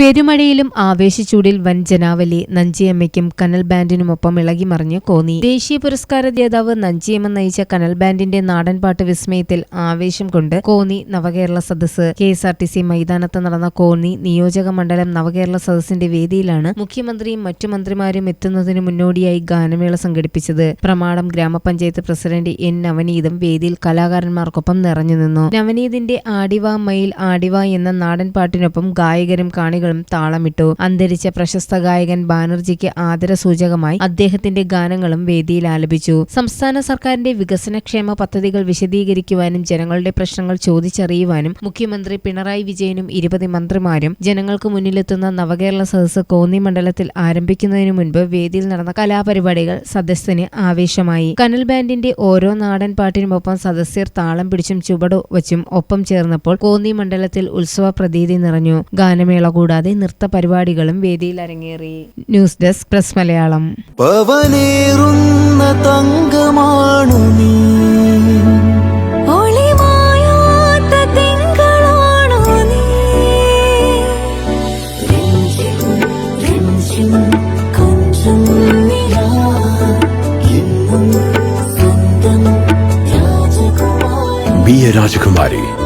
പെരുമഴയിലും ആവേശച്ചൂടിൽ വൻ ജനാവലി. നഞ്ചിയമ്മയ്ക്കും കനൽ ബാൻഡിനുമൊപ്പം ഇളകിമറിഞ്ഞ് കോന്നി. ദേശീയ പുരസ്കാര ജേതാവ് നഞ്ചിയമ്മ നയിച്ച കനൽ ബാൻഡിന്റെ നാടൻപാട്ട് വിസ്മയത്തിൽ ആവേശം കൊണ്ട് Konni Navakerala Sadas. K S R T C മൈതാനത്ത് നടന്ന കോന്നി നിയോജക മണ്ഡലം നവകേരള സദസ്സിന്റെ വേദിയിലാണ് മുഖ്യമന്ത്രിയും മറ്റു മന്ത്രിമാരും എത്തുന്നതിന് മുന്നോടിയായി ഗാനമേള സംഘടിപ്പിച്ചത്. പ്രമാടം ഗ്രാമപഞ്ചായത്ത് പ്രസിഡന്റ് എൻ നവനീതും വേദിയിൽ കലാകാരന്മാർക്കൊപ്പം നിറഞ്ഞുനിന്നു നവനീതിന്റെ ആടിവ മയിൽ ആടിവ എന്ന നാടൻപാട്ടിനൊപ്പം ഗായകരും കാണികളും താളമിട്ടു. അന്തരിച്ച പ്രശസ്ത ഗായകൻ ബാനർജിക്ക് ആദരസൂചകമായി അദ്ദേഹത്തിന്റെ ഗാനങ്ങളും വേദിയിൽ ആലപിച്ചു. സംസ്ഥാന സർക്കാരിന്റെ വികസനക്ഷേമ പദ്ധതികൾ വിശദീകരിക്കുവാനും ജനങ്ങളുടെ പ്രശ്നങ്ങൾ ചോദിച്ചറിയുവാനും മുഖ്യമന്ത്രി പിണറായി വിജയനും ഇരുപത് മന്ത്രിമാരും ജനങ്ങൾക്ക് മുന്നിലെത്തുന്ന നവകേരള സദസ്സ് കോന്നി മണ്ഡലത്തിൽ ആരംഭിക്കുന്നതിനു മുൻപ് വേദിയിൽ നടന്ന കലാപരിപാടികൾ സദസ്സിന് ആവേശമായി. കനൽ ബാൻഡിന്റെ ഓരോ നാടൻ പാട്ടിനുമൊപ്പം സദസ്യർ താളം പിടിച്ചും ചുവട് വച്ചും ഒപ്പം ചേർന്നപ്പോൾ കോന്നി മണ്ഡലത്തിൽ ഉത്സവ പ്രതീതി നിറഞ്ഞു. ഗാനമേള കൂടാതെ നൃത്ത പരിപാടികളും വേദിയിൽ അരങ്ങേറി. ന്യൂസ് ഡെസ്ക് പ്രസ് മലയാളം പവനേറുന്ന തങ്കമാണു നീ. രാജകുമാരി. Be a Rajakumari.